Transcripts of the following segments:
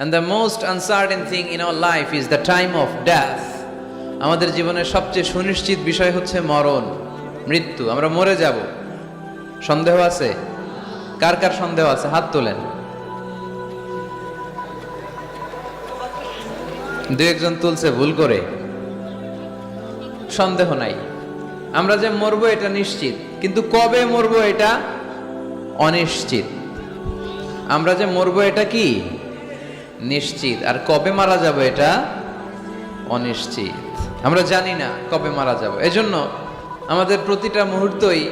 And the most uncertain thing in our life is the time of death. আমাদের জীবনের সবচেয়ে সুনিশ্চিত বিষয় হচ্ছে মরণ, মৃত্যু। আমরা মরে যাব। সন্দেহ আছে? কার কার সন্দেহ আছে? হাত তোলেন। দু একজন তুলছে ভুল করে। সন্দেহ নাই। আমরা যে মরবো এটা নিশ্চিত, কিন্তু কবে মরবো এটা অনিশ্চিত। আমরা যে মরবো এটা কি? নিশ্চিত। আর কবে মারা যাব এটা? অনিশ্চিত। আমরা জানি না কবে মারা যাব। এজন্য আমাদের প্রতিটা মুহূর্তই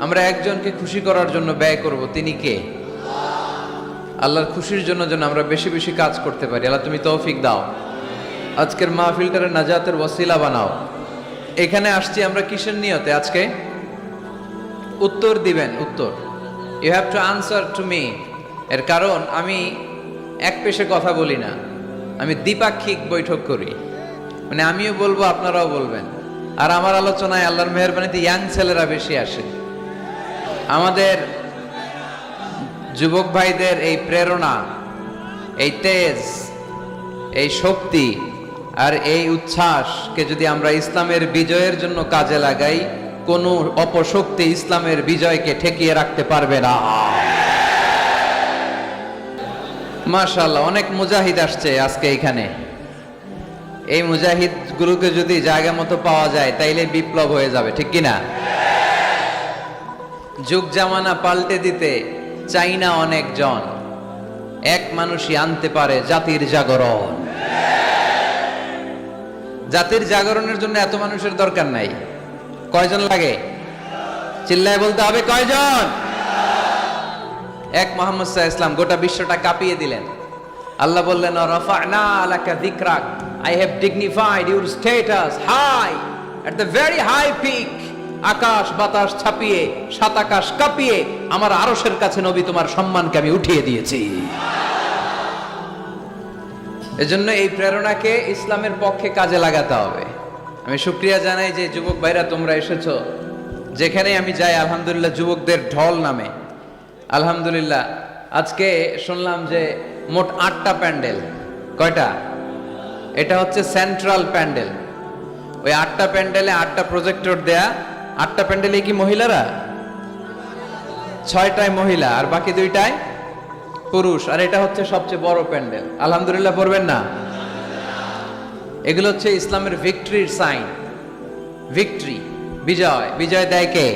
আমরা একজনকে খুশি করার জন্য ব্যয় করব। তিনি কে? আল্লাহর খুশির জন্য যেন আমরা বেশি বেশি কাজ করতে পারি। আল্লাহ তুমি তৌফিক দাও। আজকের মাহফিলটারে নাজাতের ওসিলা বানাও। এখানে আসছি আমরা কিসের নিয়তে? আজকে উত্তর দিবেন, উত্তর। You have to answer to me এর কারণ আমি এক পেশে কথা বলি না। আমি দ্বিপাক্ষিক বৈঠক করি। মানে আমিও বলব, আপনারাও বলবেন। আর আমার আলোচনায় আল্লাহর মেহরবানিতে ইয়াং ছেলেরা বেশি আসে। আমাদের যুবক ভাইদের এই প্রেরণা, এই তেজ, এই শক্তি, আর এই উচ্ছ্বাসকে যদি আমরা ইসলামের বিজয়ের জন্য কাজে লাগাই, কোনো অপশক্তি ইসলামের বিজয়কে ঠেকিয়ে রাখতে পারবে না। মাশাল্লাহ অনেক মুজাহিদ আসছে আজকে এখানে। এই মুজাহিদ গুরুকে যদি জায়গা মতো পাওয়া যায়, তাইলে বিপ্লব হয়ে যাবে, ঠিক কিনা? যুগ জামানা পাল্টে দিতে চাই না অনেকজন। এক মানুষই আনতে পারে জাতির জাগরণ। জাতির জাগরণের জন্য এত মানুষের দরকার নাই। কয়জন লাগে? চিল্লায় বলতে হবে, কয়জন? এক মোহাম্মদ সাহা ইসলাম গোটা বিশ্বটা কাঁপিয়ে দিলেন। আল্লাহ বললেন, রফানা আলাকা দিকরাক I have dignified your status high at the very high peak আকাশ বাতাস ছাপিয়ে, সাত আকাশ কাঁপিয়ে, আমার আরশের কাছে নবী তোমার সম্মানকে আমি উঠিয়ে দিয়েছি। এজন্য এই প্রেরণাকে ইসলামের পক্ষে কাজে লাগাতে হবে। আমি শুক্রিয়া জানাই যে, যুবক ভাইরা, তোমরা এসেছ। যেখানে আমি যাই, আলহামদুলিল্লাহ, যুবকদের ঢল নামে। আলহামদুলিল্লাহ। আজকে শুনলাম যে মোট আটটা প্যান্ডেল। কয়টা? এটা হচ্ছে সেন্ট্রাল প্যান্ডেল। ওই আটটা প্যান্ডেলে আটটা প্রজেক্টর দেয়া। আটটা প্যান্ডেলে কি মহিলারা? ছয়টায় মহিলা, আর বাকি দুইটায় পুরুষ। আর এটা হচ্ছে সবচেয়ে বড় প্যান্ডেল। আলহামদুলিল্লাহ পড়বেন না? এগুলো হচ্ছে ইসলামের ভিক্টরির সাইন। ভিক্টরি। বিজয়। বিজয় দেয় কে?